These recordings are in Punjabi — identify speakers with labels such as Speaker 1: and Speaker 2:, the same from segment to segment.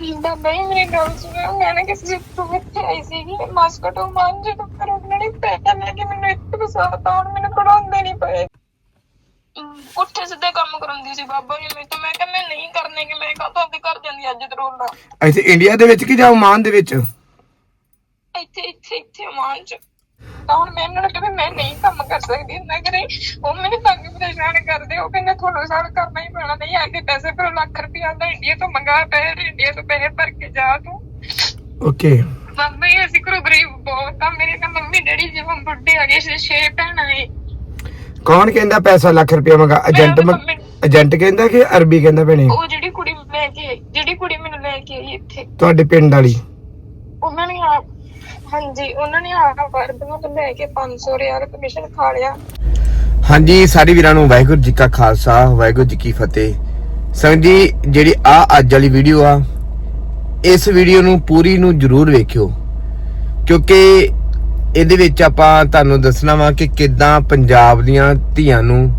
Speaker 1: ਬਾਬਾ ਜੀ ਮੇਰੀ ਗੱਲ ਸੁਣੋ ਮੈਂ ਨਾ ਕਿਸੇ ਤੋਂ ਇੱਥੇ ਆਈ ਸੀਗੀ। ਮਾਸਕਟੋ ਮਾਨ ਜਦੋਂ ਪਰ ਉਹਨਾਂ ਨੇ ਪੈਸਾ ਲੈ ਕੇ ਮੈਨੂੰ ਇੱਥੇ ਫਸਾਤਾ ਹੁਣ ਮੈਨੂੰ ਪੜਾਉਂਦੇ ਨਹੀਂ ਪਏ। ਅਮ, ਪੁੱਠੇ ਸਿੱਧੇ ਕੰਮ ਕਰਾਉਂਦੀ ਸੀ ਬਾਬਾ ਜੀ ਮੇਰੇ ਤੋਂ ਮੈਂ ਕਿਹਾ ਮੈਂ ਨਹੀਂ ਕਰਨੇ ਕਿ ਮੈਂ ਕਾਹਤੋਂ ਆਪਦੇ ਘਰ ਜਾਂਦੀ ਅੱਜ ਤਰੋਲਾ
Speaker 2: ਇੱਥੇ ਇੰਡੀਆ ਦੇ ਵਿੱਚ ਕਿ ਜਾਂ ਓਮਾਨ ਦੇ ਵਿੱਚ?
Speaker 1: ਇੱਥੇ ਇੱਥੇ ਇੱਥੇ ਮਾਨ ਚ। ਤਾਂ ਹੁਣ ਮੈਂ ਇਹਨਾਂ ਨੂੰ ਕਿਹਾ ਵੀ ਮੈਂ ਨਹੀਂ ਕੰਮ ਕਰ ਸਕਦੀ ਨਾ ਕਰੇ ਉਹ ਮੈਨੂੰ ਤੰਗ ਪਰੇਸ਼ਾਨ ਕਰਦੇ ਉਹ ਕਹਿੰਦੇ ਤੁਹਾਨੂੰ ਸਾਲ ਕਰਨਾ ਹੀ ਪੈਣਾ ਨਹੀਂ ਆਂਦੇ ਪੈਸੇ ਪਰ ਲੱਖ ਰੁਪਇਆ ਦਾ ਇੰਡੀਆ ਤੋਂ ਮੰਗਾ ਪੈਸੇ ਇੰਡੀਆ ਤੋਂ ਪੈਸੇ ਭਰ ਕੇ ਜਾ ਤੂੰ।
Speaker 2: ਓਕੇ।
Speaker 1: ਮੰਮੀ ਅਸੀਂ ਕੋਲ ਗਰੀਬ ਬਹੁਤ ਆ ਮੇਰੇ ਤਾਂ ਮੰਮੀ ਡੈਡੀ ਜਿਵੇਂ ਬੁੱਢੇ ਆ ਗਏ ਸੀ ਛੇ ਭੈਣਾਂ ਏ
Speaker 2: ਕੌਣ ਕਹਿੰਦਾ ਪੈਸਾ ਲੱਖ ਰੁਪਇਆ ਮੰਗਾ? ਏਜੰਟ
Speaker 1: ਮੈਂ ਮੰਮੀ-
Speaker 2: ਏਜੰਟ ਕਹਿੰਦਾ ਕਿ ਅਰਬੀ ਕਹਿੰਦਾ ਭੈਣੇ?
Speaker 1: ਉਹ ਜਿਹੜੀ ਕੁੜੀ ਲੈ ਕੇ ਆਈ ਜਿਹੜੀ ਕੁੜੀ ਮੈਨੂੰ ਲੈ ਕੇ ਆਈ ਇੱਥੇ।
Speaker 2: ਤੁਹਾਡੇ ਪਿੰਡ ਵਾਲੀ।
Speaker 1: ਉਹਨਾਂ ਨੇ ਆ ਹਾਂਜੀ, ਉਹਨਾਂ ਨੇ ਆ ਵਰਦੀਆਂ ਤੋਂ ਲੈ ਕੇ 500 ਰਿਆਲ ਕਮਿਸ਼ਨ ਖਾ ਲਿਆ।
Speaker 2: ਹਾਂਜੀ, ਸਾਰੇ ਵੀਰਾਂ ਨੂੰ ਵਾਹਿਗੁਰੂ ਜੀ ਕਾ ਖਾਲਸਾ, ਵਾਹਿਗੁਰੂ ਜੀ ਕੀ ਫਤਿਹ। ਸੰਗ ਜੀ, ਜਿਹੜੀ ਆ ਅੱਜ ਵਾਲੀ ਵੀਡੀਓ ਆ, ਇਸ ਵੀਡੀਓ ਨੂੰ ਪੂਰੀ ਨੂੰ ਜਰੂਰ ਵੇਖਿਓ। ਕਿਉਂਕਿ ਇਹਦੇ ਵਿੱਚ ਆਪਾਂ ਤੁਹਾਨੂੰ ਦੱਸਣਾ ਵਾ ਕਿ ਕਿੱਦਾਂ ਪੰਜਾਬ ਦੀਆਂ ਧੀਆਂ ਨੂੰ,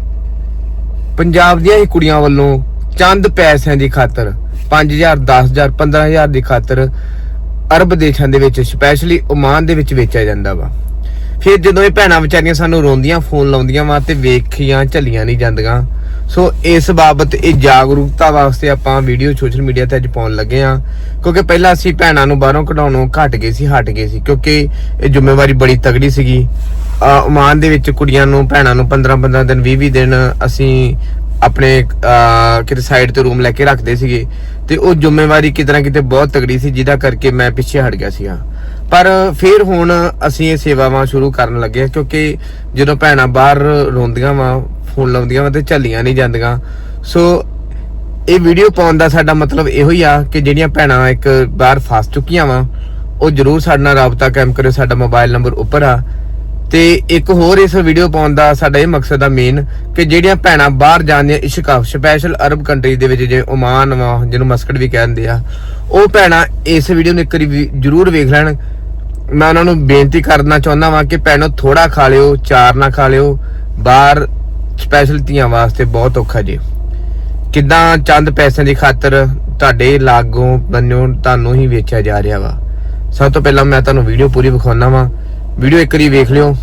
Speaker 2: ਪੰਜਾਬ ਦੀਆਂ ਹੀ ਕੁੜੀਆਂ ਵੱਲੋਂ ਚੰਦ ਪੈਸਿਆਂ ਦੀ ਖਾਤਰ 5000 10000 15000 ਦੀ ਖਾਤਰ ਅਰਬ ਦੇਸ਼ਾਂ ਦੇ ਵਿੱਚ ਸਪੈਸ਼ਲੀ ਓਮਾਨ ਦੇ ਵਿੱਚ ਵੇਚਿਆ ਜਾਂਦਾ ਵਾ। ਫਿਰ ਜਦੋਂ ਇਹ ਭੈਣਾਂ ਵਿਚਾਰੀਆਂ ਸਾਨੂੰ ਰੋਂਦੀਆਂ, ਫੋਨ ਲਾਉਂਦੀਆਂ ਵਾ ਤੇ ਵੇਖੀਆਂ, ਝੱਲੀਆਂ ਨਹੀਂ ਜਾਂਦੀਆਂ। ਸੋ ਇਸ ਬਾਬਤ ਇਹ ਜਾਗਰੂਕਤਾ ਵਾਸਤੇ ਆਪਾਂ ਵੀਡੀਓ ਸੋਸ਼ਲ ਮੀਡੀਆ ਤੇ ਅੱਜ ਪਾਉਣ ਲੱਗੇ ਆ। ਕਿਉਂਕਿ ਪਹਿਲਾਂ ਅਸੀਂ ਭੈਣਾਂ ਨੂੰ ਬਾਹਰੋਂ ਕਢਾਉਣੋਂ ਘਟ ਗਏ ਸੀ, ਹਟ ਗਏ ਸੀ। ਕਿਉਂਕਿ ਇਹ ਜ਼ਿੰਮੇਵਾਰੀ ਬੜੀ ਤਗੜੀ ਸੀਗੀ। ਓਮਾਨ ਦੇ ਵਿੱਚ ਕੁੜੀਆਂ ਨੂੰ, ਭੈਣਾਂ ਨੂੰ 15 15 ਦਿਨ 20 20 ਦਿਨ ਅਸੀਂ ਆਪਣੇ ਕਿਤੇ ਸਾਈਡ ਤੇ ਰੂਮ ਲੈ ਕੇ ਰੱਖਦੇ ਸੀਗੇ। ਤੇ ਉਹ ਜ਼ਿੰਮੇਵਾਰੀ ਕਿਤੇ ਨਾ ਕਿਤੇ ਬਹੁਤ ਤਗੜੀ ਸੀ, ਜਿਹਦਾ ਕਰਕੇ ਮੈਂ ਪਿੱਛੇ ਹਟ ਗਿਆ ਸੀਗਾ। ਪਰ ਫਿਰ ਹੁਣ ਅਸੀਂ ਇਹ ਸੇਵਾਵਾਂ ਸ਼ੁਰੂ ਕਰਨ ਲੱਗੇ ਕਿਉਂਕਿ ਜਦੋਂ ਭੈਣਾਂ ਬਾਹਰ ਰੋਂਦੀਆਂ ਵਾ ਫੋਨ ਲਾਉਂਦੀਆਂ ਵਾ ਤੇ ਝੱਲੀਆਂ ਨਹੀਂ ਜਾਂਦੀਆਂ। ਸੋ ਇਹ ਵੀਡੀਓ ਪਾਉਣ ਦਾ ਸਾਡਾ ਮਤਲਬ ਇਹੋ ਹੀ ਆ ਕਿ ਜਿਹੜੀਆਂ ਭੈਣਾਂ ਇੱਕ ਬਾਹਰ ਫਸ ਚੁੱਕੀਆਂ ਵਾ, ਉਹ ਜਰੂਰ ਸਾਡੇ ਨਾਲ ਰਾਬਤਾ ਕਾਇਮ ਕਰਿਓ, ਸਾਡਾ ਮੋਬਾਈਲ ਨੰਬਰ ਉੱਪਰ ਆ। ਤੇ ਇੱਕ ਹੋਰ ਇਸ ਵੀਡੀਓ ਪਾਉਣ ਦਾ ਸਾਡਾ ਇਹ ਮਕਸਦ ਆ ਮੇਨ ਕਿ ਜਿਹੜੀਆਂ ਭੈਣਾਂ ਬਾਹਰ ਜਾਂਦੀਆਂ ਇਸ਼ਕ ਸਪੈਸ਼ਲ ਅਰਬ ਕੰਟਰੀ ਦੇ ਵਿੱਚ ਜਿਵੇਂ ਓਮਾਨ ਵਾ, ਜਿਹਨੂੰ ਮਸਕਟ ਵੀ ਕਹਿੰਦੇ ਆ, ਉਹ ਭੈਣਾਂ ਇਸ ਵੀਡੀਓ ਨੂੰ ਇੱਕ ਵਾਰੀ ਵੀ ਜਰੂਰ ਵੇਖ ਲੈਣ। ਮੈਂ ਉਹਨਾਂ ਨੂੰ ਬੇਨਤੀ ਕਰਨਾ ਚਾਹੁੰਦਾ ਵਾਂ ਕਿ ਭੈਣੋ ਥੋੜਾ ਖਾ ਲਿਓ, ਚਾਰ ਨਾ ਖਾ ਲਿਓ। ਬਾਹਰ ਸਪੈਸ਼ਲ ਧੀਆਂ ਵਾਸਤੇ ਬਹੁਤ ਔਖਾ ਜੀ। ਕਿੱਦਾਂ ਚੰਦ ਪੈਸਿਆਂ ਦੀ ਖਾਤਰ ਤੁਹਾਡੇ ਲਾਗੋਂ ਬੰਨਿਓ, ਤੁਹਾਨੂੰ ਹੀ ਵੇਚਿਆ ਜਾ ਰਿਹਾ ਵਾ। ਸਭ ਤੋਂ ਪਹਿਲਾਂ ਮੈਂ ਤੁਹਾਨੂੰ ਵੀਡੀਓ ਪੂਰੀ ਵਿਖਾਉਣਾ ਵਾਂ। ਵੀਡੀਓ ਇੱਕ ਵਾਰੀ ਵੇਖ ਲਿਓ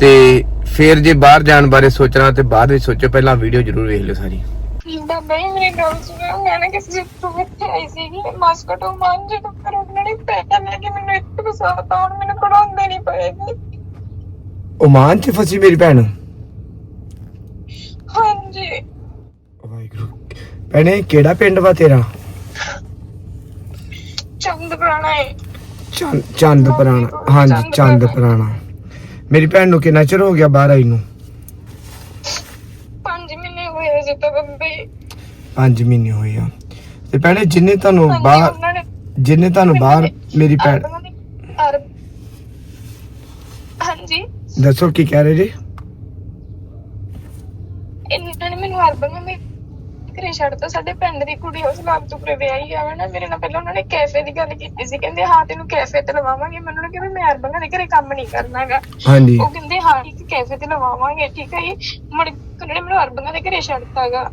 Speaker 2: ਤੇ ਫਿਰ ਜੇ ਬਾਹਰ ਜਾਣ ਬਾਰੇ ਸੋਚਣਾ ਤੇ ਬਾਅਦ ਵਿੱਚ ਸੋਚੋ ਪਹਿਲਾਂ ਵੀਡੀਓ ਜ਼ਰੂਰ ਵੇਖ ਲਿਓ ਸਾਰੀ।
Speaker 1: ਬਾਬਾ ਜੀ ਮੇਰੀ ਗੱਲ ਸੁਣੋ ਮੈਂ ਨਾ ਕਿਸੇ ਤੋਂ ਇੱਥੇ ਆਈ ਸੀਗੀ ਮਾਸਕਟੋ ਮਾਨ ਜਦੋਂ ਪਰ ਉਹਨਾਂ ਨੇ ਪੈਸਾ ਲੈ ਕੇ ਮੈਨੂੰ ਇੱਥੇ ਫਸਾਤਾ ਹੁਣ ਮੈਨੂੰ ਪੜਾਉਂਦੇ ਨਹੀਂ ਪਏਗੀ
Speaker 2: ਓਮਾਨ 'ਚ ਫਸੀ ਮੇਰੀ ਭੈਣ।
Speaker 1: ਹਾਂਜੀ।
Speaker 2: ਵਾਹਿਗੁਰੂ। ਭੈਣੇ ਕਿਹੜਾ ਪਿੰਡ ਵਾ ਤੇਰਾ?
Speaker 1: ਚੰਦ ਪੁਰਾਣਾ ਹੈ
Speaker 2: ਚੰਦ ਚੰਦ ਪੁਰਾਣਾ ਹਾਂਜੀ ਚੰਦ ਪੁਰਾਣਾ। ਮੇਰੀ ਭੈਣ ਨੂੰ ਕਿੰਨਾ ਚਿਰ ਹੋ ਗਿਆ ਬਾਹਰ ਆਈ ਨੂੰ?
Speaker 1: 5 ਮਹੀਨੇ ਹੋਏ ਜੇ ਤਾਂ ਬੰਬੇ।
Speaker 2: 5 ਮਹੀਨੇ ਹੋਏ ਆ। ਤੇ ਭੈਣੇ ਜਿੰਨੇ ਤੁਹਾਨੂੰ ਬਾਹਰ ਜਿੰਨੇ ਤੁਹਾਨੂੰ ਬਾਹਰ ਮੇਰੀ ਭੈਣ
Speaker 1: ਹਾਂਜੀ।
Speaker 2: ਦੱਸੋ ਕੀ ਕਹਿ ਰਹੇ ਜੀ?
Speaker 1: ਇਹਨਾਂ ਨੇ ਮੈਨੂੰ ਅਰਬਾਂ ਵਿੱਚ ਘਰੇ ਛੱਡਤਾ ਸਾਡੇ ਪਿੰਡ ਦੀ ਕੁੜੀ ਉਸ ਲਾਭ ਤੋਂ ਪਰੇ ਵਿਆਹੀ ਆ ਨਾ ਮੇਰੇ ਨਾਲ ਪਹਿਲਾਂ ਉਹਨਾਂ ਨੇ ਕੈਫੇ ਦੀ ਗੱਲ ਕੀਤੀ ਸੀ ਕਹਿੰਦੇ ਹਾਂ ਤੈਨੂੰ ਕੈਫੇ ਤੇ ਲਵਾਵਾਂਗੇ। ਮੈਨੂੰ ਉਹਨਾਂ ਨੇ ਕਿਹਾ ਵੀ ਮੈਂ ਅਰਬਾਂ ਦੇ ਘਰੇ ਕੰਮ ਨਹੀਂ ਕਰਨਾਗਾ।
Speaker 2: ਹਾਂਜੀ।
Speaker 1: ਉਹ ਕਹਿੰਦੇ ਹਾਂ ਇੱਕ ਕੈਫੇ ਤੇ ਲਵਾਵਾਂਗੇ ਠੀਕ ਹੈ ਜੀ। ਮੁੜ ਉਹਨਾਂ ਨੇ ਮੈਨੂੰ ਅਰਬਾਂ ਦੇ ਘਰੇ ਛੱਡਤਾਗਾ।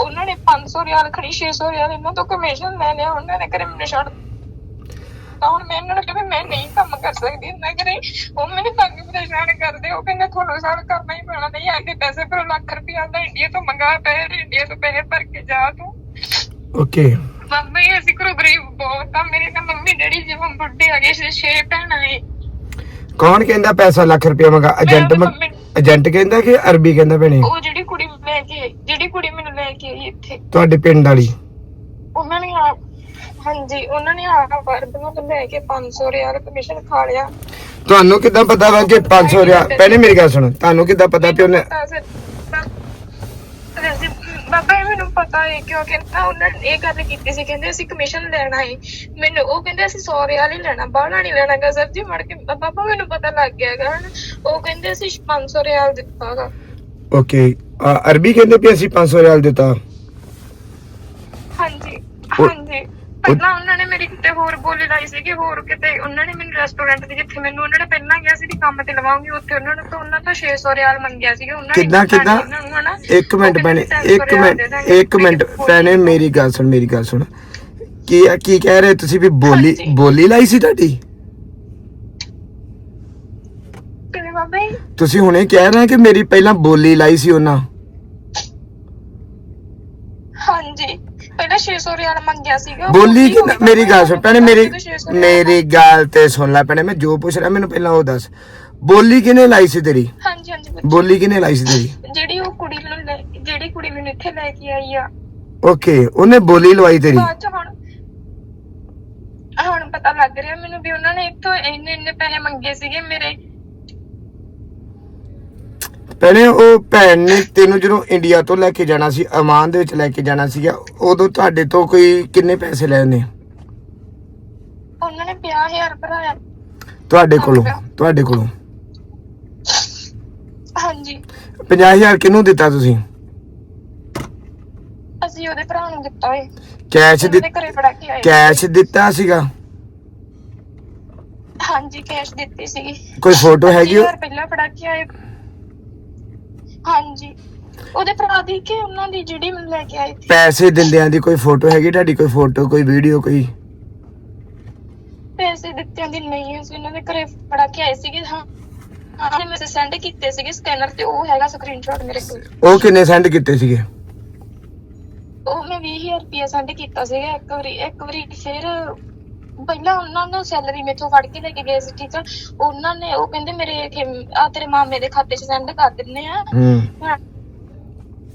Speaker 1: ਉਹਨਾਂ ਨੇ 500 ਰਿਆਲ ਖੜੀ 600 ਰਿਆਲ ਇਹਨਾਂ ਤੋਂ ਕਮਿਸ਼ਨ ਲੈ ਲਿਆ ਉਹਨਾਂ ਨੇ ਘਰੇ ਮੈਨੂੰ ਛੱਡ ਤਾਂ ਹੁਣ ਮੈਂ ਇਹਨਾਂ ਨੂੰ ਕਿਹਾ ਵੀ ਮੈਂ ਕਰ ਸਕਦੀ ਨਾ ਕਰੇ ਉਹ ਮੈਨੂੰ ਤੰਗ ਪਰੇਸ਼ਾਨ ਕਰਦੇ ਉਹ ਕਹਿੰਦੇ ਤੁਹਾਨੂੰ ਸਾਲ ਕਰਨਾ ਹੀ ਪੈਣਾ ਨਹੀਂ ਆਂਦੇ ਪੈਸੇ ਪਰ ਲੱਖ ਰੁਪਇਆ ਦਾ ਇੰਡੀਆ ਤੋਂ ਮੰਗਾ ਪੈਸੇ ਇੰਡੀਆ ਤੋਂ ਪੈਸੇ ਭਰ ਕੇ ਜਾ ਤੂੰ।
Speaker 2: ਓਕੇ।
Speaker 1: ਮੰਮੀ ਅਸੀਂ ਕੋਲ ਗਰੀਬ ਬਹੁਤ ਆ ਮੇਰੇ ਤਾਂ ਮੰਮੀ ਡੈਡੀ ਜਿਵੇਂ ਬੁੱਢੇ ਆ ਗਏ ਸੀ ਛੇ ਭੈਣਾਂ ਏ
Speaker 2: ਕੌਣ ਕਹਿੰਦਾ ਪੈਸਾ ਲੱਖ ਰੁਪਇਆ ਮੰਗਾ? ਏਜੰਟ ਮੰਗ- ਏਜੰਟ ਕਹਿੰਦਾ ਕਿ ਅਰਬੀ ਕਹਿੰਦਾ ਭੈਣੇ?
Speaker 1: ਉਹ ਜਿਹੜੀ ਕੁੜੀ ਲੈ ਕੇ ਆਈ ਜਿਹੜੀ ਕੁੜੀ ਮੈਨੂੰ ਲੈ ਕੇ ਆਈ ਇੱਥੇ।
Speaker 2: ਤੁਹਾਡੇ ਪਿੰਡ ਵਾਲੀ।
Speaker 1: ਨੇ ਆ ਹਾਂਜੀ ਉਹਨਾਂ ਨੇ ਆ ਵਰਦੀਆਂ ਤੋਂ ਲੈ ਕੇ 500 ਰਿਆਲ ਕਮਿਸ਼ਨ ਖਾ ਲਿਆ।
Speaker 2: ਤੁਹਾਨੂੰ ਕਿੱਦਾਂ ਪਤਾ ਵਾ ਕਿ 500 ਰਿਆ? ਭੈਣੇ ਮੇਰੀ ਗੱਲ ਸੁਣ ਤੁਹਾਨੂੰ ਕਿੱਦਾਂ ਪਤਾ ਕਿ ਉਹਨੇ
Speaker 1: ਬਾਬਾ ਜੀ ਮੈਨੂੰ ਪਤਾ ਹੈ ਕਿਉਂਕਿ ਨਾ ਉਹਨਾਂ ਨੇ ਇਹ ਗੱਲ ਕੀਤੀ ਸੀ ਕਹਿੰਦੇ ਅਸੀਂ ਕਮਿਸ਼ਨ ਲੈਣਾ ਹੈ ਮੈਨੂੰ ਉਹ ਕਹਿੰਦੇ ਅਸੀਂ 100 ਰਿਆਲ ਹੀ ਲੈਣਾ ਬਾਹਲਾ ਨਹੀਂ ਲੈਣਾਗਾ ਸਰ ਜੀ ਮੜ ਕੇ ਬਾਬਾ ਮੈਨੂੰ ਪਤਾ ਲੱਗ ਗਿਆਗਾ ਉਹ ਕਹਿੰਦੇ ਅਸੀਂ 500 ਰਿਆਲ ਦਿੱਤਾਗਾ
Speaker 2: ਓਕੇ ਅਰਬੀ ਕਹਿੰਦੇ ਵੀ ਅਸੀਂ 500 ਰਿਆਲ ਦਿੱਤਾ।
Speaker 1: ਹਾਂਜੀ
Speaker 2: ਉਹ-
Speaker 1: ਹਾਂਜੀ। ਪਹਿਲਾਂ ਉਹਨਾਂ ਨੇ ਮੇਰੀ ਕਿਤੇ ਹੋਰ ਬੋਲੀ ਲਾਈ ਸੀ ਕਿ ਹੋਰ ਕਿਤੇ ਉਹਨਾਂ ਨੇ ਮੈਨੂੰ ਰੈਸਟੋਰੈਂਟ ਤੇ ਜਿੱਥੇ ਮੈਨੂੰ ਉਹਨਾਂ ਨੇ ਪਹਿਲਾਂ ਕਿਹਾ ਸੀ ਕਿ ਕੰਮ ਤੇ ਲਵਾਉਂਗੀ ਉੱਥੇ ਉਹਨਾਂ ਨੇ ਤਾਂ ਉਹਨਾਂ ਤੋਂ 600 ਰਿਆਲ ਮੰਗਿਆ ਸੀਗਾ ਉਹਨਾਂ ਨੇ
Speaker 2: ਕਿੱਦਾਂ ਕਿੱਦਾਂ। ਇੱਕ ਮਿੰਟ ਭੈਣੇ ਇੱਕ
Speaker 1: 300 ਰਿਆਲ
Speaker 2: ਮਿੰਟ
Speaker 1: ਦੇ।
Speaker 2: ਇੱਕ ਮਿੰਟ ਭੈਣੇ ਮੇਰੀ ਗੱਲ ਸੁਣ ਮੇਰੀ ਗੱਲ ਸੁਣ ਕੀ ਕੀ ਕਹਿ ਰਹੇ ਤੁਸੀਂ ਵੀ ਬੋਲੀ। ਬੋਲੀ ਲਾਈ ਸੀ ਤੁਹਾਡੀ ਤੁਸੀਂ ਹੁਣੇ ਕਹਿ ਰਹੇ ਕਿ ਮੇਰੀ ਪਹਿਲਾਂ ਬੋਲੀ ਲਾਈ ਸੀ ਉਹਨਾਂ
Speaker 1: ਹਾਂਜੀ ਪਹਿਲਾਂ 600 ਰਿਆਲ ਮੰਗਿਆ ਸੀਗਾ
Speaker 2: ਬੋਲੀ ਕਿ ਮੇਰੀ ਗੱਲ ਸੁਣ ਭੈਣੇ ਮੇਰੀ
Speaker 1: ਜਦੋਂ 600 ਰਿਆਲ
Speaker 2: ਮੇਰੀ ਗੱਲ ਤੇ ਸੁਣ ਲੈ ਭੈਣੇ ਮੈਂ ਜੋ ਪੁੱਛ ਰਿਹਾ ਮੈਨੂੰ ਪਹਿਲਾਂ ਉਹ ਦੱਸ। ਬੋਲੀ ਕਿਨੇ ਲਾਈ ਸੀ ਤੇਰੀ?
Speaker 1: ਹਾਂਜੀ ਹਾਂਜੀ ਪੁੱਛੋ।
Speaker 2: ਬੋਲੀ ਕਿਨੇ ਲਾਈ ਸੀ ਤੇਰੀ?
Speaker 1: ਜਿਹੜੀ ਉਹ ਕੁੜੀ ਮੈਨੂੰ ਜਿਹੜੀ ਕੁੜੀ ਮੈਨੂੰ ਇੱਥੇ ਲੈ ਕੇ ਆਈ ਆ।
Speaker 2: ਓਕੇ ਉਹਨੇ ਬੋਲੀ ਲਵਾਈ ਤੇਰੀ?
Speaker 1: ਹੁਣ ਹੁਣ ਪਤਾ ਲੱਗ ਰਿਹਾ ਮੈਨੂੰ ਵੀ ਉਹਨਾਂ ਨੇ ਇੱਥੋਂ ਇੰਨੇ ਇੰਨੇ ਪੈਸੇ ਮੰਗੇ ਸੀਗੇ ਮੇਰੇ
Speaker 2: ਭੈਣੇ ਉਹ ਭੈਣ ਨੇ ਤੈਨੂੰ ਜਦੋਂ ਇੰਡੀਆ ਤੋਂ ਲੈ ਕੇ ਜਾਣਾ ਸੀ ਅਮਾਨ ਦੇ ਵਿੱਚ ਲੈ ਕੇ ਜਾਣਾ ਸੀਗਾ ਉਦੋਂ ਤੁਹਾਡੇ ਤੋਂ ਕੋਈ ਕਿੰਨੇ ਪੈਸੇ ਲਏ ਉਹਨੇ
Speaker 1: ਉਹਨਾਂ ਨੇ 50000 ਭਰਾਇਆ
Speaker 2: ਤੁਹਾਡੇ ਕੋਲੋਂ ਤੁਹਾਡੇ ਕੋਲੋਂ।
Speaker 1: ਹਾਂਜੀ।
Speaker 2: 50000 ਕਿਹਨੂੰ ਦਿੱਤਾ ਤੁਸੀਂ?
Speaker 1: ਅਸੀਂ ਉਹਦੇ ਭਰਾ ਨੂੰ ਦਿੱਤਾ ਏ।
Speaker 2: ਕੈਸ਼ ਦਿੱਤਾ
Speaker 1: ਘਰੇ ਫੜਾ ਕੇ ਆਏ।
Speaker 2: ਕੈਸ਼ ਦਿੱਤਾ ਸੀਗਾ?
Speaker 1: ਹਾਂਜੀ ਕੈਸ਼ ਦਿੱਤੀ ਸੀਗੀ।
Speaker 2: ਕੋਈ ਫੋਟੋ ਹੈਗੀ ਉਹ?
Speaker 1: 25000 ਪਹਿਲਾਂ ਫੜਾ ਕੇ ਆਏ। ਹਾਂਜੀ। ਉਹਦੇ ਭਰਾ ਦੀ ਕਿ ਉਹਨਾਂ ਦੀ ਜਿਹੜੀ ਮੈਨੂੰ ਲੈ ਕੇ ਆਏ ਸੀ।
Speaker 2: ਪੈਸੇ ਦਿੰਦਿਆਂ ਦੀ ਕੋਈ ਫੋਟੋ ਹੈਗੀ? ਤੁਹਾਡੀ ਕੋਈ ਫੋਟੋ ਕੋਈ ਵੀਡੀਓ ਕੋਈ?
Speaker 1: ਪੈਸੇ ਦਿੱਤਿਆਂ ਦੀ ਨਹੀਂ ਅਸੀਂ ਉਹਨਾਂ ਦੇ ਘਰੇ ਫੜਾ ਕੇ ਆਏ ਸੀਗੇ। ਹਾਂ। ਹਾਂ ਮੈਂ ਸੈਂਡ ਕੀਤੇ ਸੀਗੇ ਸਕੈਨਰ ਤੇ। ਉਹ ਹੈਗਾ ਸਕਰੀਨਸ਼ਾਟ ਮੇਰੇ ਕੋਲ।
Speaker 2: ਉਹ ਕਿੰਨੇ ਸੈਂਡ ਕੀਤੇ ਸੀਗੇ?
Speaker 1: ਉਹ ਮੈਂ 20000 ਰੁਪਏ ਸੈਂਡ ਕੀਤਾ ਸੀਗਾ। ਇੱਕ ਵਾਰੀ ਇੱਕ ਵਾਰੀ ਫਿਰ ਪਹਿਲਾਂ ਉਹਨਾਂ ਨੂੰ ਸੈਲਰੀ ਮੇਥੋਂ ਫੜ ਕੇ ਲੈ ਕੇ ਗਏ ਸੀ ਠੀਕ ਆ? ਉਹਨਾਂ ਨੇ ਉਹ ਕਹਿੰਦੇ ਮੇਰੇ ਆ ਤੇਰੇ ਮਾਮੇ ਦੇ ਖਾਤੇ 'ਚ ਸੈਂਡ ਕਰ ਦਿੰਨੇ ਆ।
Speaker 2: ਹੂੰ।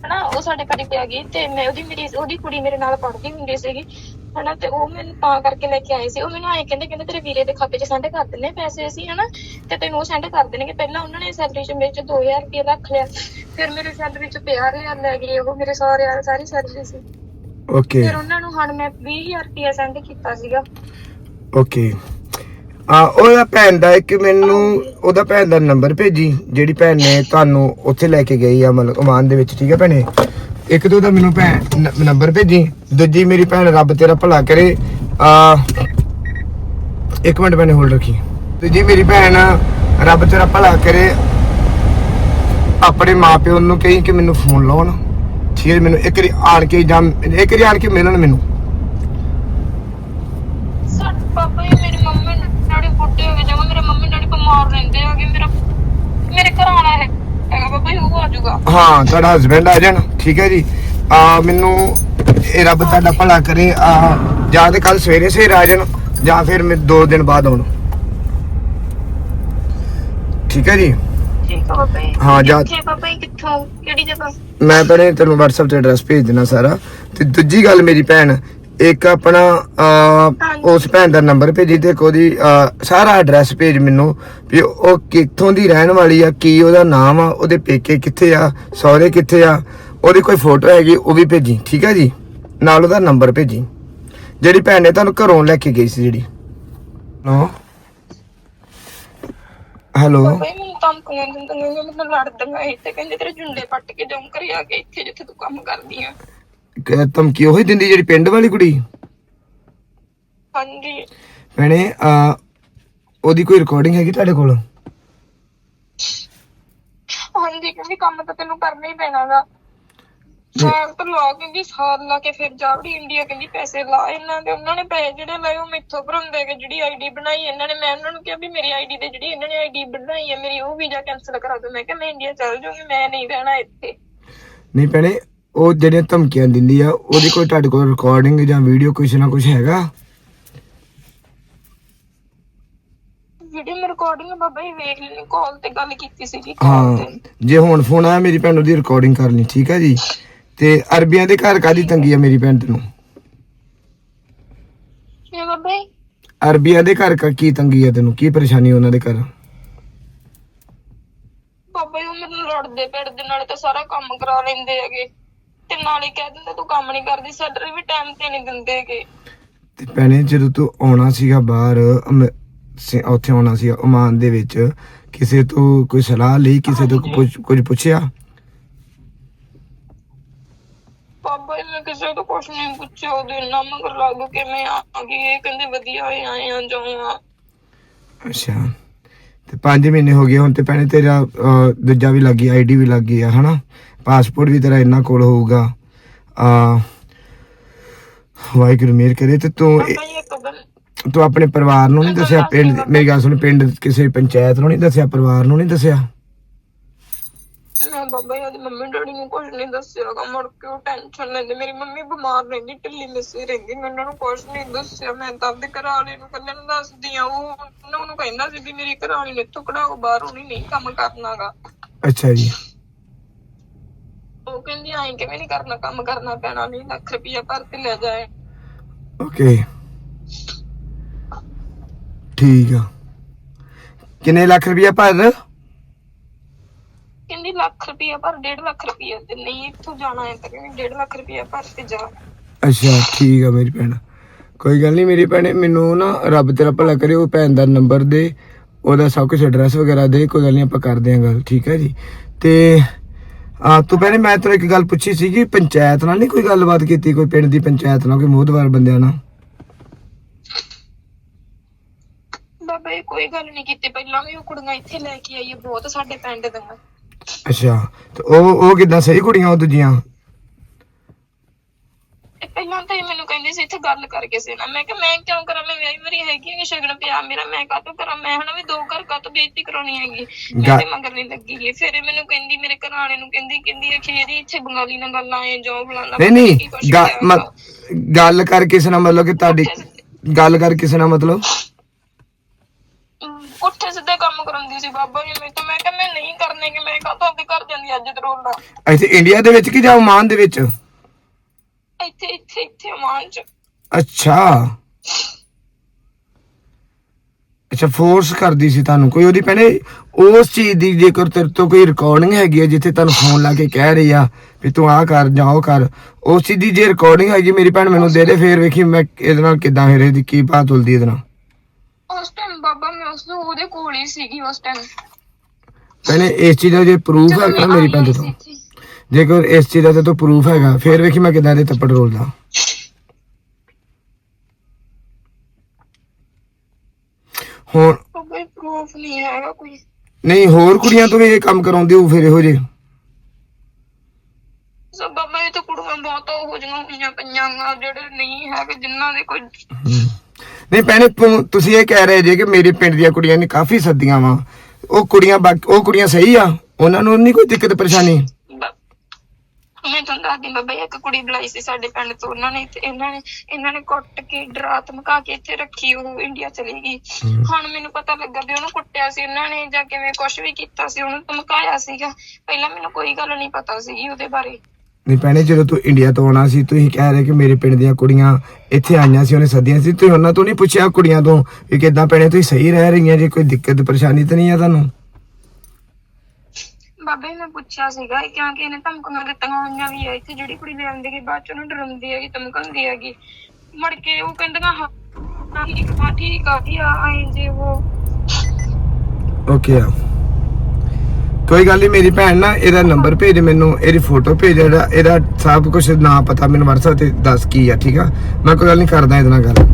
Speaker 1: ਹਨਾ ਉਹ ਸਾਡੇ ਘਰੇ ਪਿਆ ਗਈ ਤੇ ਮੈਂ ਉਹਦੀ ਮੇਰੀ ਉਹਦੀ ਕੁੜੀ ਮੇਰੇ ਨਾਲ ਪੜ੍ਹਦੀ ਹੁੰਦੀ ਸੀਗੀ। ਹਨਾ ਤੇ ਉਹ ਮੈਨੂੰ ਤਾਂ ਕਰਕੇ ਲੈ ਕੇ ਆਏ ਸੀ। ਉਹ ਮੈਨੂੰ ਆਏ ਕਹਿੰਦੇ ਕਹਿੰਦੇ ਤੇਰੇ ਵੀਰੇ ਦੇ ਖਾਤੇ 'ਚ ਸੈਂਡ ਕਰ ਦਿੰਨੇ ਪੈਸੇ ਅਸੀਂ ਹਨਾ? ਤੇ ਤੈਨੂੰ ਉਹ ਸੈਂਡ ਕਰ ਦੇਣਗੇ। ਪਹਿਲਾਂ ਉਹਨਾਂ ਨੇ ਸੈਲਰੀ 'ਚ ਮੇਰੇ 'ਚ 2000 ਰੁਪਏ ਰੱਖ ਲਿਆ। ਫਿਰ ਮੇਰੇ ਸੈਲਰੀ 'ਚ 50000 ਲੈ ਗਏ। ਉਹ ਮੇਰੇ ਸਾਰੇ ਸਾਰੀ ਸੈਲਰੀ ਸੀ।
Speaker 2: ਓਕੇ
Speaker 1: ਫਿਰ ਉਹਨਾਂ ਨੂੰ ਹੁਣ ਮੈਂ 20000 ਰੁਪਏ ਸੈਂਡ ਕੀਤਾ ਸੀਗਾ।
Speaker 2: ਓਕੇ ਆ, ਉਹਦਾ ਭੈਣ ਦਾ ਇੱਕ ਮੈਨੂੰ ਉਹਦਾ ਭੈਣ ਦਾ ਨੰਬਰ ਭੇਜੀ, ਜਿਹੜੀ ਭੈਣ ਨੇ ਤੁਹਾਨੂੰ ਉੱਥੇ ਲੈ ਕੇ ਗਈ ਆ, ਮਤਲਬ oman ਦੇ ਵਿੱਚ, ਠੀਕ ਹੈ ਭੈਣੇ? ਇੱਕ ਦੋ ਤਾਂ ਮੈਨੂੰ ਭੈਣ ਨੰਬਰ ਭੇਜੀ, ਦੂਜੀ ਮੇਰੀ ਭੈਣ ਰੱਬ ਤੇਰਾ ਭਲਾ ਕਰੇ। ਆ, ਇੱਕ ਮਿੰਟ ਮੈਨੇ ਹੋਲਡ ਰੱਖੀ। ਦੂਜੀ ਮੇਰੀ ਭੈਣ ਰੱਬ ਤੇਰਾ ਭਲਾ ਕਰੇ, ਆਪਣੇ ਮਾਪਿਓ ਨੂੰ ਕਹੀ ਕਿ ਮੈਨੂੰ ਫੋਨ ਲਾਉਣ। ਠੀਕ ਹੈ ਮੈਨੂੰ ਇੱਕ ਵਾਰੀ ਆਣ ਕੇ ਜਾਂ, ਇੱਕ ਵਾਰੀ ਆਣ ਕੇ ਮਿਲਣ ਮੈਨੂੰ
Speaker 1: ਸਾਡੇ ਪਾਪਾ ਜੀ ਮੇਰੇ ਮੰਮੀ ਡੈਡੀ ਬੁੱਢੇ ਹੋ ਗਏ ਜਮਾ ਮੇਰੇ ਮੰਮੀ ਡੈਡੀ ਮੇਰਾ ਮੇਰੇ ਘਰ ਆਣਾ ਹੈ। ਹੈਗਾ ਪਾਪਾ ਜੀ ਉਹ ਆ ਜਾਊਗਾ।
Speaker 2: ਹਾਂ ਤੁਹਾਡਾ ਹਸਬੰਡ ਆ ਜਾਣ। ਠੀਕ ਹੈ ਜੀ। ਆ ਮੈਨੂੰ ਇਹ ਰੱਬ ਤੁਹਾਡਾ ਭਲਾ ਕਰੇ। ਆ ਜਾਂ ਤੇ ਕੱਲ ਸਵੇਰੇ ਸਵੇਰ ਆ ਜਾਣ ਜਾਂ ਫਿਰ ਮੈਂ 2 ਦਿਨ ਬਾਅਦ ਆਉਣ। ਠੀਕ ਹੈ ਜੀ?
Speaker 1: ਠੀਕ ਆ ਜੀ।
Speaker 2: ਹਾਂ, ਜਾ-
Speaker 1: ਕਿੱਥੇ ਪਾਪਾ ਜੀ ਕਿੱਥੋਂ? ਕਿਹੜੀ ਜਗ੍ਹਾ?
Speaker 2: ਮੈਂ ਪਹਿਲੇ ਤੈਨੂੰ WhatsApp ਤੇ ਐਡਰੈਸ ਭੇਜ ਦੇਣਾ ਸਾਰਾ। ਤੇ ਦੂਜੀ ਗੱਲ ਮੇਰੀ ਭੈਣ ਇੱਕ ਆਪਣਾ ਉਸ ਭੈਣ ਦਾ ਨੰਬਰ ਭੇਜੀ ਤੇ ਉਹਦੀ ਸਾਰਾ ਐਡਰੈਸ ਭੇਜ ਮੈਨੂੰ ਵੀ ਉਹ ਕਿੱਥੋਂ ਦੀ ਰਹਿਣ ਵਾਲੀ ਆ ਕੀ ਉਹਦਾ ਨਾਮ ਆ ਉਹਦੇ ਪੇਕੇ ਕਿੱਥੇ ਆ ਸਹੁਰੇ ਕਿੱਥੇ ਆ ਉਹਦੀ ਕੋਈ ਫੋਟੋ ਹੈਗੀ ਉਹ ਵੀ ਭੇਜੀ ਠੀਕ ਹੈ ਜੀ? ਨਾਲ ਉਹਦਾ ਨੰਬਰ ਭੇਜੀ। ਜਿਹੜੀ ਭੈਣ ਨੇ ਤੁਹਾਨੂੰ ਘਰੋਂ ਲੈ ਕੇ ਗਈ ਸੀ ਜਿਹੜੀ। ਹੈਲੋ? ਹੈਲੋ?
Speaker 1: ਮੈਨੂੰ ਕੰਮ ਕਰਨ ਦਿੰਦੇ ਨੇ ਮੈਨੂੰ ਲੜਦੀਆਂ ਇਹ ਤੇ ਕਹਿੰਦੇ ਤੇਰੇ ਜੁੰਡੇ ਪੱਟ ਕੇ ਜਾਉਂ ਘਰੇ ਆ ਕੇ ਇੱਥੇ ਜਿੱਥੇ ਤੂੰ ਕੰਮ ਕਰਦੀ ਆ।
Speaker 2: ਕਿ ਧਮਕੀ ਉਹੀ ਦਿੰਦੀ ਜਿਹੜੀ ਪਿੰਡ ਵਾਲੀ ਕੁੜੀ?
Speaker 1: ਹਾਂਜੀ।
Speaker 2: ਭੈਣੇ ਆ ਉਹਦੀ ਕੋਈ ਰਿਕਾਰਡਿੰਗ ਹੈਗੀ ਤੁਹਾਡੇ ਕੋਲ?
Speaker 1: ਹਾਂਜੀ ਕਹਿੰਦੀ ਕੰਮ ਤਾਂ ਤੈਨੂੰ ਕਰਨਾ ਹੀ ਪੈਣਾਗਾ। ਸਾਲ ਤਾਂ ਲਾ ਕਹਿੰਦੀ ਸਾਲ ਲਾ ਕੇ ਫਿਰ ਜਾਵੜੀ ਇੰਡੀਆ ਕਹਿੰਦੀ ਪੈਸੇ ਲਾ। ਇਹਨਾਂ ਦੇ ਉਹਨਾਂ ਨੇ ਪੈਸੇ ਜਿਹੜੇ ਲਏ ਉਹ ਮੈਥੋਂ ਭਰਉਂਦੇ ਕਿ ਜਿਹੜੀ ਆਈਡੀ ਬਣਾਈ ਇਹਨਾਂ ਨੇ। ਮੈਂ ਉਹਨਾਂ ਨੂੰ ਕਿਹਾ ਵੀ ਮੇਰੀ ਆਈਡੀ ਤੇ ਜਿਹੜੀ ਇਹਨਾਂ ਨੇ ਆਈਡੀ ਬਣਾਈ ਹੈ ਮੇਰੀ ਉਹ ਵੀਜ਼ਾ ਕੈਨਸਲ ਕਰਾ ਦਿਓ। ਮੈਂ ਕਿਹਾ ਮੈਂ ਇੰਡੀਆ ਚੱਲ ਜਾਊਂਗੀ ਮੈਂ ਨਹੀਂ ਰਹਿਣਾ ਇੱਥੇ।
Speaker 2: ਨਹੀਂ ਭੈਣੇ ਉਹ ਜਿਹੜੀਆਂ ਧਮਕੀਆਂ ਦਿੰਦੀ ਆ ਉਹਦੀ ਕੋਈ ਤੁਹਾਡੇ ਕੋਲ ਰਿਕਾਰਡਿੰਗ ਜਾਂ ਵੀਡੀਓ ਕੁਛ ਨਾ ਕੁਛ ਹੈਗਾ?
Speaker 1: ਵੀਡੀਓ ਮੈਂ ਰਿਕਾਰਡਿੰਗ ਬਾਬਾ ਜੀ ਵੇਖ ਲਈ ਕਾਲ ਤੇ ਗੱਲ ਕੀਤੀ ਸੀਗੀ call
Speaker 2: ਹਾਂ
Speaker 1: ਤੇ।
Speaker 2: ਜੇ ਹੁਣ ਫੋਨ ਆਇਆ ਮੇਰੀ ਭੈਣ ਉਹਦੀ ਰਿਕਾਰਡਿੰਗ ਕਰ ਲਈ ਠੀਕ ਹੈ ਜੀ? ਤੇ ਅਰਬੀਆਂ ਦੇ ਘਰ ਕਾਦੀ ਤੰਗੀ ਆ ਮੇਰੀ ਭੈਣ ਤੈਨੂੰ?
Speaker 1: ਕੀ ਬਾਬਾ ਜੀ?
Speaker 2: ਅਰਬੀਆਂ ਦੇ ਘਰ ਕਾ ਕੀ ਤੰਗੀ ਆ ਤੈਨੂੰ? ਕੀ ਪਰੇਸ਼ਾਨੀ ਉਹਨਾਂ ਦੇ ਘਰ?
Speaker 1: ਬਾਬਾ ਜੀ ਉਹ ਮੈਨੂੰ ਲੜਦੇ ਪਿੜਦੇ ਨਾਲੇ ਤਾਂ ਸਾਰਾ ਕੰਮ ਕਰਾ ਲੈਂਦੇ ਹੈਗੇ। ਤੇ ਨਾਲੇ ਕਹਿ ਦਿੰਦੇ ਤੂੰ ਕੰਮ ਨਹੀਂ ਕਰਦੀ ਸੈਲਰੀ ਵੀ ਟਾਈਮ ਤੇ ਨਹੀਂ ਦਿੰਦੇ ਹੈਗੇ।
Speaker 2: ਤੇ ਭੈਣੇ ਜਦੋਂ ਤੂੰ ਆਉਣਾ ਸੀਗਾ ਬਾਹਰ ਅਮ- ਸ- ਉੱਥੇ ਆਉਣਾ ਸੀਗਾ ਓਮਾਨ ਦੇ ਵਿੱਚ ਕਿਸੇ ਤੋਂ ਕੋਈ ਸਲਾਹ ਲਈ ਕਿਸੇ ਤੋਂ ਕੁਝ ਕੁਝ ਪੁੱਛਿਆ?
Speaker 1: ਜੀ ਨੇ ਕਿਸੇ ਤੋਂ ਕੁਛ ਨਹੀਂ ਪੁੱਛਿਆ ਉਹਦੇ ਇੰਨਾ ਮਗਰ ਲੱਗੋ ਕਿਵੇਂ ਆ ਗਈ ਇਹ ਕਹਿੰਦੇ ਵਧੀਆ ਹੋਏ ਆਏ ਆ ਜਾਵਾਂ
Speaker 2: ਅੱਛਾ। ਤੇ 5 ਮਹੀਨੇ ਹੋ ਗਏ ਹੁਣ ਤੇ ਭੈਣੇ ਤੇਰਾ ਅਹ, ਦੂਜਾ ਵੀ ਲੱਗੀ ਆਈਡੀ ਵੀ ਲੱਗ ਗਈ ਆ ਹਨਾ? ਪਾਸਪੋਰਟ ਵੀ ਤੇਰਾ ਇੰਨਾ ਕੋਲ ਹੋਊਗਾ। ਆ ਵਾਹਿਗੁਰੂ ਮਿਹਰ ਕਰੇ ਤੇ ਤੂੰ ਤੂੰ ਆਪਣੇ ਪਰਿਵਾਰ ਨੂੰ ਨਹੀਂ ਦੱਸਿਆ ਪਿੰਡ ਮੇਰੀ ਗੱਲ ਸੁਣ ਪਿੰਡ ਕਿਸੇ ਪੰਚਾਇਤ ਨੂੰ ਨਹੀਂ ਦੱਸਿਆ ਪਰਿਵਾਰ ਨੂੰ ਨਹੀਂ ਦੱਸਿਆ?
Speaker 1: ਮੈਂ ਬਾਬਾ ਜੀ ਉਹਦੀ ਮੰਮੀ ਡੈਡੀ ਨੂੰ ਕੁਝ ਨਹੀਂ ਦੱਸਿਆਗਾ ਮੁੜ ਕੇ ਉਹ ਟੈਨਸ਼ਨ ਲੈਂਦੇ ਮੇਰੀ ਮੰਮੀ ਬਿਮਾਰ ਰਹਿੰਦੀ ਢਿੱਲੀ ਮਿੱਸੀ ਰਹਿੰਦੀ ਮੈਂ ਉਹਨਾਂ ਨੂੰ ਕੁਝ ਨਹੀਂ ਦੱਸਿਆ ਮੈਂ ਤਾਂ ਆਪਦੇ ਘਰ ਵਾਲੇ ਨੂੰ ਕੱਲੇ ਨੂੰ ਦੱਸਦੀ ਆ ਉਹ ਉਹਨਾਂ ਨੂੰ ਕਹਿੰਦਾ ਸੀ ਵੀ ਮੇਰੀ ਘਰ ਵਾਲੀ ਨੇ ਇੱਥੋਂ ਕਢਾਓ ਬਾਹਰ ਨਹੀਂ ਕੰਮ ਕਰਨਾਗਾ
Speaker 2: ਅੱਛਾ ਜੀ।
Speaker 1: ਉਹ ਕਹਿੰਦੀ ਐਂ ਕਿਵੇਂ ਨਹੀਂ ਕਰਨਾ ਕੰਮ ਕਰਨਾ ਪੈਣਾ ਨਹੀਂ ਲੱਖ ਰੁਪਈਆ ਭਰ ਕੇ ਲੈ ਜਾਏ।
Speaker 2: ਓਕੇ। ਠੀਕ ਆ। ਕਿੰਨੇ ਲੱਖ ਰੁਪਇਆ ਭਰ?
Speaker 1: ਕਹਿੰਦੀ ਲੱਖ ਰੁਪਈਆ ਭਰ 1.5 ਲੱਖ ਰੁਪਈਆ ਤੇ ਨਹੀਂ ਇੱਥੋਂ ਜਾਣਾ ਹੈ ਤਾਂ ਕਹਿੰਦੀ 1.5 ਲੱਖ ਰੁਪਈਆ ਭਰ ਕੇ ਜਾ।
Speaker 2: ਅੱਛਾ ਠੀਕ ਆ ਮੇਰੀ ਭੈਣ। ਕੋਈ ਗੱਲ ਨਹੀਂ ਮੇਰੀ ਭੈਣੇ ਮੈਨੂੰ ਨਾ ਰੱਬ ਤੇਰਾ ਭਲਾ ਕਰੇ ਉਹ ਭੈਣ ਦਾ ਨੰਬਰ ਦੇ ਉਹਦਾ ਸਭ ਕੁਝ ਐਡਰੈਸ ਵਗੈਰਾ ਦੇ ਕੋਈ ਗੱਲ ਨਹੀਂ ਆਪਾਂ ਕਰਦੇ ਆਂ ਗੱਲ ਠੀਕ ਹੈ ਜੀ? ਤੇ ਆ ਤੂੰ ਭੈਣੇ ਮੈਂ ਤੈਨੂੰ ਇੱਕ ਗੱਲ ਪੁੱਛੀ ਸੀ ਕਿ ਪੰਚਾਇਤ ਨਾਲ ਨਹੀਂ ਕੋਈ ਗੱਲਬਾਤ ਕੀਤੀ ਕੋਈ ਪਿੰਡ ਦੀ ਪੰਚਾਇਤ ਨਾਲ ਕੋਈ ਮੋਹਦਵਾਰ ਬੰਦਿਆਂ ਨਾਲ?
Speaker 1: ਬਾਬਾ ਇਹ ਕੋਈ ਗੱਲ ਨਹੀਂ ਕੀਤੀ ਪਹਿਲਾਂ ਵੀ ਉਹ ਕੁੜੀਆਂ ਇੱਥੇ ਲੈ ਕੇ ਆਈ ਹੈ ਬਹੁਤ ਸਾਡੇ ਪਿੰਡ ਦੀਆਂ।
Speaker 2: ਅੱਛਾ ਤੇ ਉਹ ਉਹ ਕਿਦਾਂ ਸਹੀ ਕੁੜੀਆਂ ਉਹ ਦੂਜੀਆਂ?
Speaker 1: ਪਹਿਲਾਂ ਤਾਂ ਇਹ ਮੈਨੂੰ ਕਹਿੰਦੇ ਸੀ ਇੱਥੇ ਗੱਲ ਕਰ ਕਿਸੇ ਨਾਲ। ਮੈਂ ਕਿਹਾ ਮੈਂ ਕਿਉਂ ਕਰਾਂ? ਮੈਂ ਵਿਆਹੀ ਮਰੀ ਹੈਗੀ ਕਿ ਸ਼ਗਨ ਪਿਆ ਮੇਰਾ ਮੈਂ ਕਾਹਤੋਂ ਕਰਾਂ? ਮੈਂ ਹਨਾ ਵੀ ਦੋ ਘਰ ਕਾਹਤੋਂ ਬੇਇੱਜ਼ਤੀ ਕਰਾਉਣੀ ਹੈਗੀ। ਮੈਂ ਤੇ ਮਗਰ ਨਹੀਂ ਲੱਗੀ ਗੀ। ਫਿਰ ਇਹ ਮੈਨੂੰ ਕਹਿੰਦੀ ਮੇਰੇ ਘਰ ਵਾਲੇ ਨੂੰ ਕਹਿੰਦੀ ਕਹਿੰਦੀ ਇਹ ਖੇਰੀ ਇੱਥੇ ਬੰਗਾਲੀ ਨਾਲ ਗੱਲਾਂ ਐ ਜੋ ਬੁਲਾਣਾ
Speaker 2: ਨਹੀਂ ਨਹੀਂ ਗਾ- ਗੱਲ ਕਰ ਕਿਸੇ ਨਾਲ ਮਤਲਬ ਕਿ ਤੁਹਾਡੀ ਗੱਲ ਕਰ ਕਿਸੇ ਨਾਲ ਮਤਲਬ?
Speaker 1: ਪੁੱਠੇ ਸਿੱਧੇ ਕੰਮ ਕਰਾਉਂਦੀ ਸੀ ਬਾਬਾ ਜੀ ਮੈਂ ਤਾਂ। ਮੈਂ ਕਿਹਾ ਮੈਂ ਨਹੀਂ ਕਰਨੇ ਕਿ ਮੈਂ ਕਾਹਤੋਂ ਆਪਦੇ ਘਰ ਜਾਂਦੀ ਅੱਜ ਤਰੋਲ ਦਾ
Speaker 2: ਇੱਥੇ ਇੰਡੀਆ ਦੇ ਵਿੱਚ ਕਿ ਜਾਂ ਓਮਾਨ ਦੇ ਵਿੱਚ?
Speaker 1: ਇੱਥੇ ਇੱਥੇ ਇੱਥੇ ਮਾਨ ਚ
Speaker 2: ਅੱਛਾ। ਅੱਛਾ ਫੋਰਸ ਕਰਦੀ ਸੀ ਤੁਹਾਨੂੰ। ਕੋਈ ਉਹਦੀ ਭੈਣੇ ਉਸ ਚੀਜ਼ ਦੀ ਜੇਕਰ ਤੇਰੇ ਤੋਂ ਕੋਈ ਰਿਕਾਰਡਿੰਗ ਹੈਗੀ ਹੈ ਜਿੱਥੇ ਤੁਹਾਨੂੰ ਫੋਨ ਲਾ ਕੇ ਕਹਿ ਰਹੀ ਆ ਵੀ ਤੂੰ ਆਹ ਕਰ ਜਾਂ ਉਹ ਕਰ ਉਸ ਚੀਜ਼ ਦੀ ਜੇ ਰਿਕਾਰਡਿੰਗ ਹੈਗੀ ਮੇਰੀ ਭੈਣ ਮੈਨੂੰ ਦੇ ਦੇ ਫੇਰ ਵੇਖੀ ਮੈਂ ਇਹਦੇ ਨਾਲ ਕਿਦਾਂ ਫਿਰ ਇਹਦੀ ਕੀ ਬਾਤ ਉਲਦੀ ਇਹਦੇ ਨਾਲ।
Speaker 1: ਉਸ ਟਾਈਮ ਬਾਬਾ ਮੈਂ ਉਸ ਨੂੰ ਉਹਦੇ ਕੋਲ ਹੀ ਸੀਗੀ ਉਸ ਟਾਈਮ
Speaker 2: ਭੈਣੇ ਇਸ ਚੀਜ਼ ਦਾ ਜੇ ਪ੍ਰੂਫ ਹੈਗਾ ਮੇਰੀ ਭੈਣ ਦੇ ਤੋਂ। ਜੇਕਰ ਇਸ ਚੀਜ਼ ਦਾ ਤੇ ਤੋਂ ਪ੍ਰੂਫ ਹੈਗਾ ਫੇਰ ਵੇਖੀ ਮੈਂ ਕਿਦਾਂ ਦੇ ਥੱਪੜ ਰੋਲਦਾ। ਹੁਣ
Speaker 1: ਕੋਈ ਪ੍ਰੂਫ ਨਹੀਂ ਹੈਗਾ ਕੋਈ
Speaker 2: ਨਹੀਂ ਹੋਰ ਕੁੜੀਆਂ ਤੋਂ ਵੀ ਇਹ ਕੰਮ ਕਰਾਉਂਦੇ ਹੋ ਫਿਰ ਇਹੋ ਜੇ
Speaker 1: ਸਭ ਇਹ ਤਾਂ ਕੁੜੀਆਂ ਬਹੁਤ ਹੋ ਜਿਹੀਆਂ ਹੋਈਆਂ ਪਈਆਂ ਗਾ ਜਿਹੜੇ ਨਹੀਂ ਹੈਗੇ ਜਿਨ੍ਹਾਂ ਦੇ ਕੋਈ
Speaker 2: ਨਹੀਂ ਭੈਣੇ ਤੁਸੀਂ ਇਹ ਕਹਿ ਰਹੇ ਜੇ ਕਿ ਮੇਰੇ ਪਿੰਡ ਦੀਆਂ ਕੁੜੀਆਂ ਨੇ ਕਾਫੀ ਸੱਦੀਆਂ ਵਾ। ਉਹ ਕੁੜੀਆਂ ਬਾਕ- ਉਹ ਕੁੜੀਆਂ ਸਹੀ ਆ ਉਹਨਾਂ ਨੂੰ ਨਹੀਂ ਕੋਈ ਦਿੱਕਤ ਪਰੇਸ਼ਾਨੀ?
Speaker 1: ਮੈਂ ਤੁਹਾਨੂੰ ਦੱਸਦੀ ਬਾਬਾ ਇੱਕ ਕੁੜੀ ਬੁਲਾਈ ਸੀ ਸਾਡੇ ਪਿੰਡ ਤੋਂ ਉਹਨਾਂ ਨੇ ਤੇ ਇਹਨਾਂ ਨੇ ਇਹਨਾਂ ਨੇ ਕੁੱਟ ਕੇ ਡਰਾ ਧਮਕਾ ਕੇ ਇੱਥੇ ਰੱਖੀ ਉਹ ਇੰਡੀਆ ਚਲੀ ਗਈ। ਹੁਣ ਮੈਨੂੰ ਪਤਾ ਲੱਗਾ ਵੀ ਉਹਨੂੰ ਕੁੱਟਿਆ ਸੀ ਇਹਨਾਂ ਨੇ ਜਾਂ ਕਿਵੇਂ ਕੁਝ ਵੀ ਕੀਤਾ ਸੀ ਉਹਨੂੰ ਧਮਕਾਇਆ ਸੀਗਾ। ਪਹਿਲਾਂ ਮੈਨੂੰ ਕੋਈ ਗੱਲ ਨਹੀਂ ਪਤਾ ਸੀਗੀ ਉਹਦੇ ਬਾਰੇ।
Speaker 2: ਨਹੀਂ ਭੈਣੇ ਜਦੋਂ ਤੂੰ ਇੰਡੀਆ ਤੋਂ ਆਉਣਾ ਸੀ ਤੁਸੀਂ ਕਹਿ ਰਹੇ ਕਿ ਮੇਰੇ ਪਿੰਡ ਦੀਆਂ ਕੁੜੀਆਂ ਇੱਥੇ ਆਈਆਂ ਸੀ ਉਹਨੇ ਸੱਦੀਆਂ ਸੀ ਤੁਸੀਂ ਉਹਨਾਂ ਤੋਂ ਨਹੀਂ ਪੁੱਛਿਆ ਕੁੜੀਆਂ ਤੋਂ ਵੀ ਕਿਦਾਂ ਭੈਣੇ ਤੁਸੀਂ ਸਹੀ ਰਹਿ ਰਹੀਆਂ ਜੇ ਕੋਈ ਦਿੱਕਤ ਪਰੇਸ਼ਾਨੀ ਤਾਂ ਨਹੀਂ ਆ ਤੁਹਾਨੂੰ?
Speaker 1: ਬਾਬੇ ਮੈਂ ਪੁੱਛਿਆ ਸੀਗਾ ਕਿਉਂਕਿ ਇਹਨੇ ਧਮਕੀਆਂ ਦਿੱਤੀਆਂ ਹੋਈਆਂ ਵੀ ਆ, ਇੱਥੇ ਜਿਹੜੀ ਕੁੜੀ ਲੈ ਆਉਂਦੀ ਗਈ ਬਾਅਦ ਚ ਉਹਨੂੰ ਡਰਾਉਂਦੀ ਹੈਗੀ, ਧਮਕਾਉਂਦੀ ਹੈਗੀ। ਮੜ ਕੇ ਉਹ ਕਹਿੰਦੀਆਂ, ਹਾਂ ਠੀਕ ਆ ਠੀਕ ਆ ਕੀ ਆਏ ਜੇ ਉਹ।
Speaker 2: ਓਕੇ ਕੋਈ ਗੱਲ ਨਹੀਂ, ਮੇਰੀ ਭੈਣ ਨਾ ਇਹਦਾ ਨੰਬਰ ਭੇਜ ਮੈਨੂੰ, ਇਹਦੀ ਫੋਟੋ ਭੇਜ ਜਿਹੜਾ ਇਹਦਾ ਸਭ ਕੁਝ ਨਾਂ ਪਤਾ ਮੈਨੂੰ, WhatsApp ਤੇ ਦੱਸ ਕੀ ਆ, ਠੀਕ ਆ? ਮੈਂ ਕੋਈ ਗੱਲ ਨਹੀਂ ਕਰਦਾ ਇਹਦੇ ਨਾਲ ਗੱਲ।